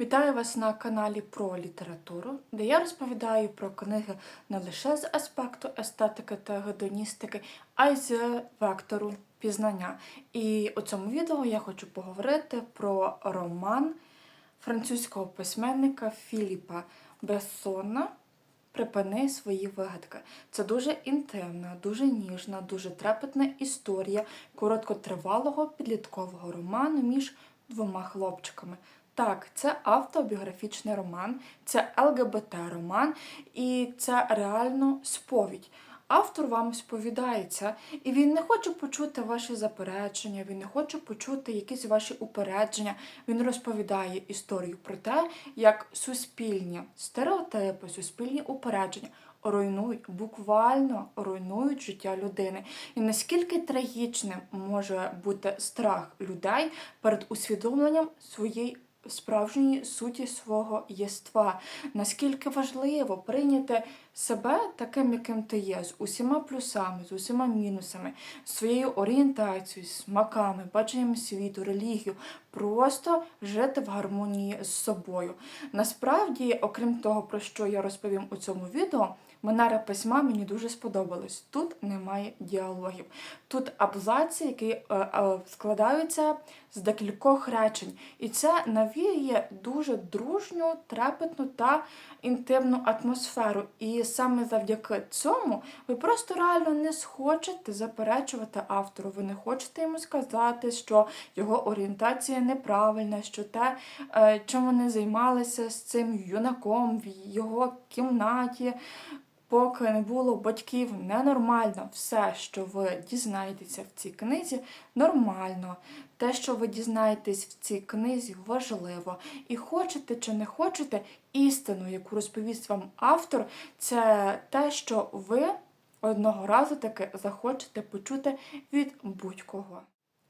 Вітаю вас на каналі про літературу, де я розповідаю про книги не лише з аспекту естетики та гедоністики, а й з вектору пізнання. І у цьому відео я хочу поговорити про роман французького письменника Філіпа Бессона Припини свої вигадки. Це дуже інтимна, дуже ніжна, дуже трепетна історія короткотривалого підліткового роману між двома хлопчиками. Так, це автобіографічний роман, це ЛГБТ-роман, і це реально сповідь. Автор вам сповідається, і він не хоче почути ваші заперечення, він не хоче почути якісь ваші упередження. Він розповідає історію про те, як суспільні стереотипи, суспільні упередження руйнують, буквально руйнують життя людини. І наскільки трагічним може бути страх людей перед усвідомленням своєї справжньої суті свого єства. Наскільки важливо прийняти себе таким, яким ти є, з усіма плюсами, з усіма мінусами, своєю орієнтацією, смаками, баченням світу, релігію, просто жити в гармонії з собою. Насправді, окрім того, про що я розповім у цьому відео, манера письма мені дуже сподобалась. Тут немає діалогів. Тут абзаці, які е, е, складаються з декількох речень. І це навіює дуже дружню, трепетну та інтимну атмосферу. І саме завдяки цьому ви просто реально не схочете заперечувати автору. Ви не хочете йому сказати, що його орієнтація неправильна, що те, е, чим вони займалися з цим юнаком в його кімнаті. Поки не було батьків, ненормально. Все, що ви дізнаєтеся в цій книзі, нормально. Те, що ви дізнаєтесь в цій книзі, важливо. І хочете чи не хочете, істину, яку розповість вам автор, це те, що ви одного разу таки захочете почути від будь-кого.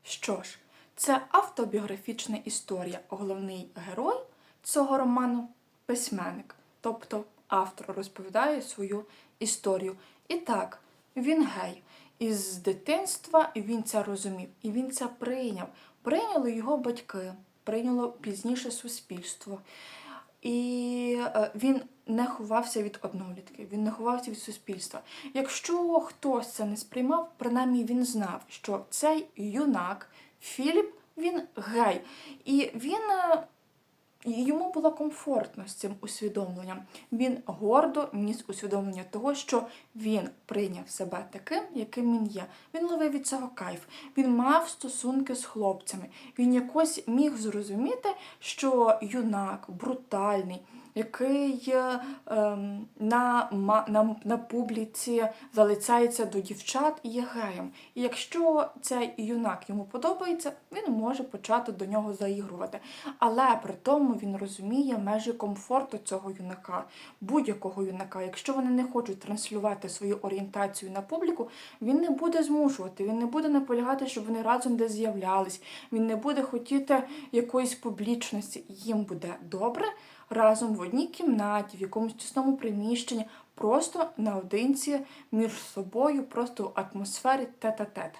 Що ж, це автобіографічна історія. Головний герой цього роману письменник, тобто автор розповідає свою історію. І так, він гей. І з дитинства він це розумів, і він це прийняв. Прийняли його батьки, прийняло пізніше суспільство. І е, він не ховався від однолітків, він не ховався від суспільства. Якщо хтось це не сприймав, принаймні він знав, що цей юнак Філіп він гей. І він е, йому було комфортно з цим усвідомленням. Він гордо ніс усвідомлення того, що він прийняв себе таким, яким він є. Він ловив від цього кайф. Він мав стосунки з хлопцями. Він якось міг зрозуміти, що юнак брутальний. Який ем, на, на на, публіці залицяється до дівчат і є геєм. І якщо цей юнак йому подобається, він може почати до нього заігрувати. Але при тому він розуміє межі комфорту цього юнака, будь-якого юнака. Якщо вони не хочуть транслювати свою орієнтацію на публіку, він не буде змушувати, він не буде наполягати, щоб вони разом десь з'являлись, він не буде хотіти якоїсь публічності. Їм буде добре разом в одній кімнаті, в якомусь тісному приміщенні, просто наодинці між собою, просто в атмосфері тет-а-тет.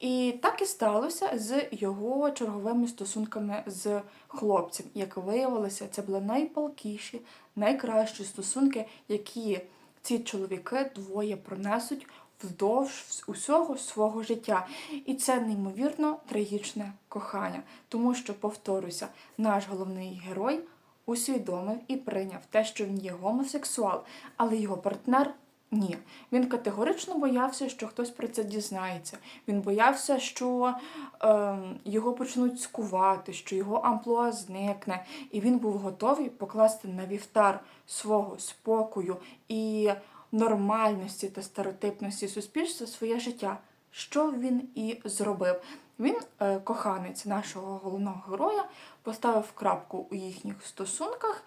І так і сталося з його черговими стосунками з хлопцем. Як виявилося, це були найпалкіші, найкращі стосунки, які ці чоловіки двоє пронесуть вздовж усього свого життя. І це неймовірно трагічне кохання, тому що, повторюся, наш головний герой усвідомив і прийняв те, що він є гомосексуал, але його партнер. Ні, він категорично боявся, що хтось про це дізнається. Він боявся, що е, його почнуть скувати, що його амплуа зникне, і він був готовий покласти на вівтар свого спокою і нормальності та стереотипності суспільства своє життя, що він і зробив. Він, е, коханець нашого головного героя, поставив крапку у їхніх стосунках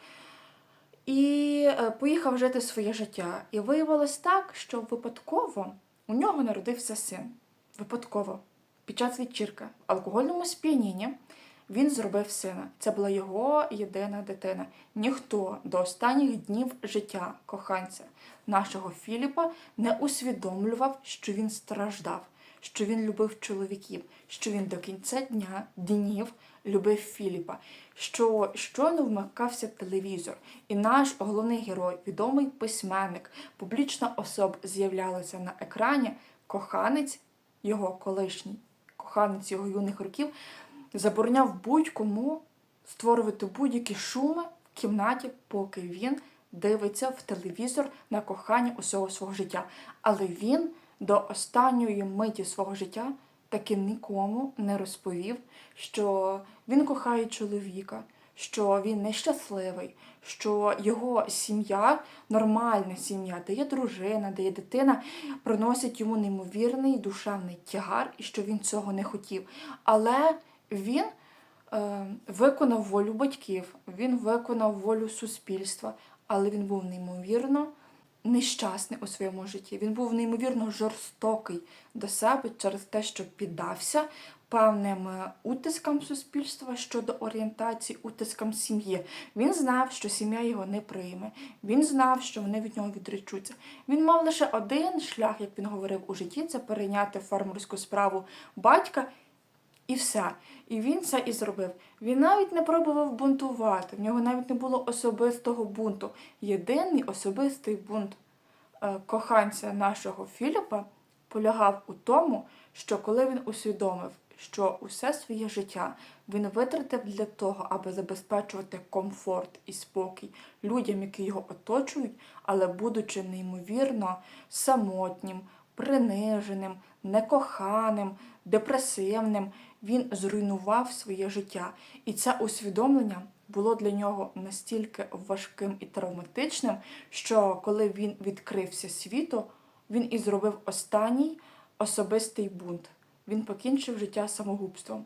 і е, поїхав жити своє життя. І виявилось так, що випадково у нього народився син. Випадково, під час вечірки, в алкогольному сп'янінні він зробив сина. Це була його єдина дитина. Ніхто до останніх днів життя коханця нашого Філіпа не усвідомлював, що він страждав що він любив чоловіків, що він до кінця дня днів любив Філіпа, що щойно вмикався телевізор, і наш головний герой, відомий письменник, публічна особа з'являлася на екрані, коханець, його колишній коханець його юних років, забороняв будь-кому створювати будь-які шуми в кімнаті, поки він дивиться в телевізор на кохання усього свого життя. Але він до останньої миті свого життя таки нікому не розповів, що він кохає чоловіка, що він нещасливий, що його сім'я, нормальна сім'я, де є дружина, де є дитина, приносить йому неймовірний душевний тягар, і що він цього не хотів. Але він е, виконав волю батьків, він виконав волю суспільства, але він був неймовірно нещасний у своєму житті. Він був неймовірно жорстокий до себе через те, що піддався певним е, утискам суспільства щодо орієнтації, утискам сім'ї. Він знав, що сім'я його не прийме. Він знав, що вони від нього відречуться. Він мав лише один шлях, як він говорив у житті, це перейняти фермерську справу батька. І все. І він це і зробив. Він навіть не пробував бунтувати. В нього навіть не було особистого бунту. Єдиний особистий бунт е, коханця нашого Філіпа полягав у тому, що коли він усвідомив, що усе своє життя він витратив для того, аби забезпечувати комфорт і спокій людям, які його оточують, але будучи неймовірно самотнім, приниженим, некоханим, депресивним, він зруйнував своє життя. І це усвідомлення було для нього настільки важким і травматичним, що коли він відкрився світу, він і зробив останній особистий бунт. Він покінчив життя самогубством.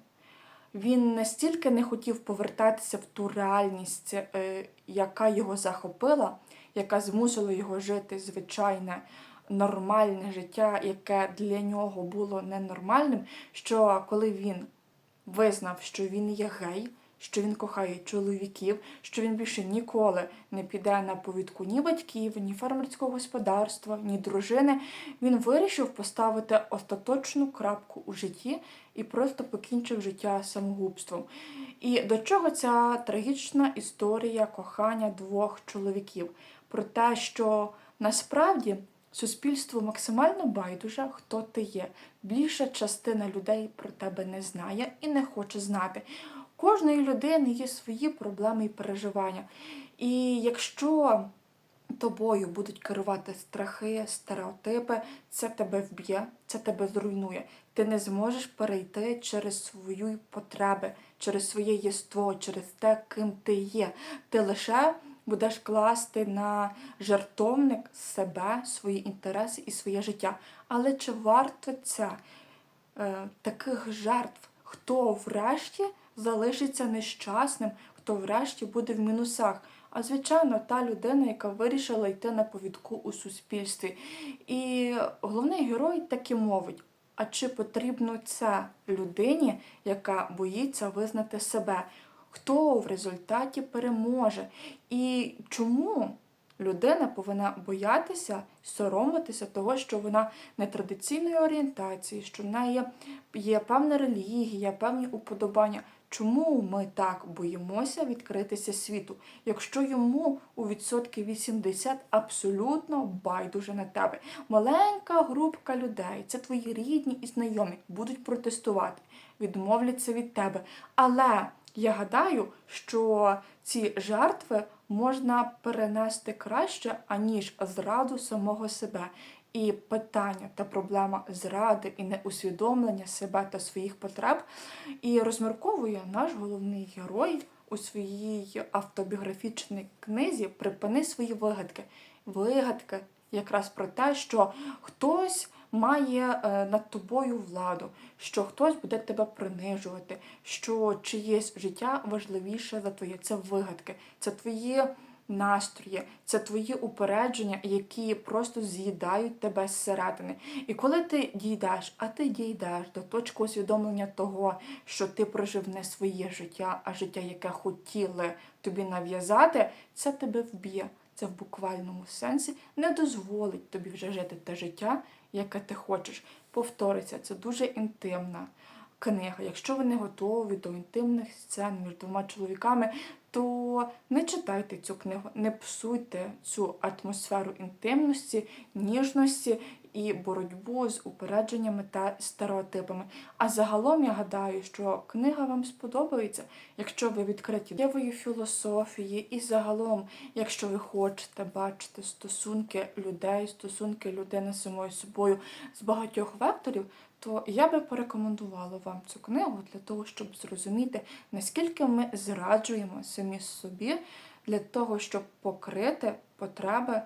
Він настільки не хотів повертатися в ту реальність, е, яка його захопила, яка змусила його жити звичайне нормальне життя, яке для нього було ненормальним. Що коли він визнав, що він є гей, що він кохає чоловіків, що він більше ніколи не піде на повідку ні батьків, ні фермерського господарства, ні дружини. Він вирішив поставити остаточну крапку у житті і просто покінчив життя самогубством. І до чого ця трагічна історія кохання двох чоловіків? Про те, що насправді. Суспільству максимально байдуже, хто ти є. Більша частина людей про тебе не знає і не хоче знати. Кожної людини є свої проблеми і переживання. І якщо тобою будуть керувати страхи, стереотипи, це тебе вб'є, це тебе зруйнує. Ти не зможеш перейти через свої потреби, через своє єство, через те, ким ти є. Ти лише будеш класти на жертовник себе, свої інтереси і своє життя. Але чи варто це е, таких жертв? Хто врешті залишиться нещасним, хто врешті буде в мінусах? А звичайно, та людина, яка вирішила йти на повідку у суспільстві. І головний герой так і мовить. А чи потрібно це людині, яка боїться визнати себе? Хто в результаті переможе? І чому людина повинна боятися, соромитися того, що вона нетрадиційної орієнтації, що в неї є, певна релігія, певні уподобання? Чому ми так боїмося відкритися світу, якщо йому у відсотки 80 абсолютно байдуже на тебе? Маленька групка людей, це твої рідні і знайомі, будуть протестувати, відмовляться від тебе. Але я гадаю, що ці жертви можна перенести краще, аніж зраду самого себе. І питання та проблема зради і неусвідомлення себе та своїх потреб. І розмірковує наш головний герой у своїй автобіографічній книзі Припини свої вигадки. Вигадки якраз про те, що хтось має е, над тобою владу, що хтось буде тебе принижувати, що чиєсь життя важливіше за твоє. Це вигадки, це твої настрої, це твої упередження, які просто з'їдають тебе зсередини. І коли ти дійдеш, а ти дійдеш до точки усвідомлення того, що ти прожив не своє життя, а життя, яке хотіли тобі нав'язати, це тебе вб'є. Це в буквальному сенсі не дозволить тобі вже жити те життя, яке ти хочеш. Повториться, це дуже інтимна книга. Якщо ви не готові до інтимних сцен між двома чоловіками, то не читайте цю книгу, не псуйте цю атмосферу інтимності, ніжності і боротьбу з упередженнями та стереотипами. А загалом я гадаю, що книга вам сподобається, якщо ви відкриті дієвої філософії, і загалом, якщо ви хочете бачити стосунки людей, стосунки людини з самою собою з багатьох векторів, то я би порекомендувала вам цю книгу для того, щоб зрозуміти, наскільки ми зраджуємо самі собі для того, щоб покрити потреби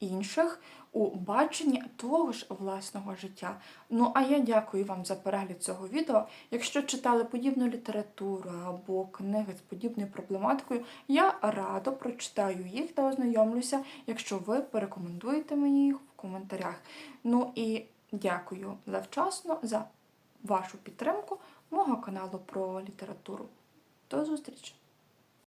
інших у баченні того ж власного життя. Ну а я дякую вам за перегляд цього відео. Якщо читали подібну літературу або книги з подібною проблематикою, я радо прочитаю їх та ознайомлюся, якщо ви порекомендуєте мені їх в коментарях. Ну і дякую завчасно за вашу підтримку мого каналу про літературу. До зустрічі!